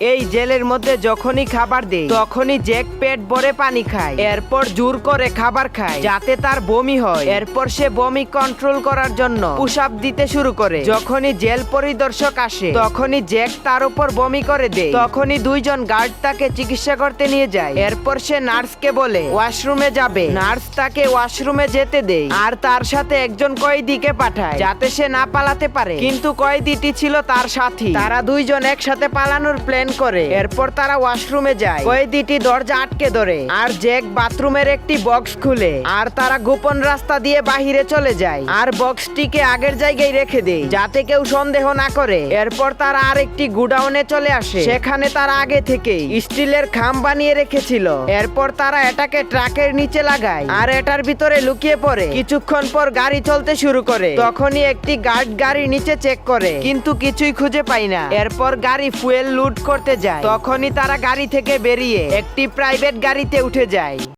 এই জেলের মধ্যে যখনই খাবার দেয় তখনই জ্যাক পেট ভরে পানি খায়। এরপর জোর করে খাবার খায়, যাতে তার বমি হয়। এরপর সে বমি কন্ট্রোল করার জন্য পুশ দিতে শুরু করে। যখনই জেল পরিদর্শক আসে, তখনই জ্যাক তার উপর বমি করে দেয়। তখনই দুইজন গার্ড তাকে চিকিৎসা করতে নিয়ে যায়। এরপর সে নার্সকে বলে, ওয়াশরুমে যাবে। নার্স তাকে ওয়াশরুমে যেতে দেয় আর তার সাথে একজন কয়েদিকে পাঠায়, যাতে সে না পালাতে পারে। কিন্তু কয়েদিটি ছিল তার সাথী। তারা দুইজন একসাথে পালানোর প্ল্যান করে। এরপর তারা ওয়াশরুমে যায়। কয়েদিটি দরজা আটকে ধরে। আর জ্যাক বাথরুমের একটি বক্স খুলে। আর তারা গোপন রাস্তা দিয়ে বাহিরে চলে যায়। আর বক্সটিকে আগের জায়গায় রেখে দেয়, যাতে কেউ সন্দেহ না করে। এরপর তারা আরেকটি গুডাউনে চলে আসে। সেখানে তারা আগে থেকেই স্টিলের খাম বানিয়ে রেখেছিল। এরপর তারা এটাকে ট্রাকের নিচে লাগায়। আর এটার ভিতরে লুকিয়ে পড়ে। কিছুক্ষণ পর গাড়ি চলতে শুরু করে। তখনই একটি গার্ড গাড়ির নিচে চেক করে। কিন্তু কিছুই খুঁজে পায় না। এরপর গাড়ি ফুয়েল লুট করতে যায়। তখনই তারা গাড়ি থেকে বেরিয়ে একটি প্রাইভেট গাড়িতে উঠে যায়।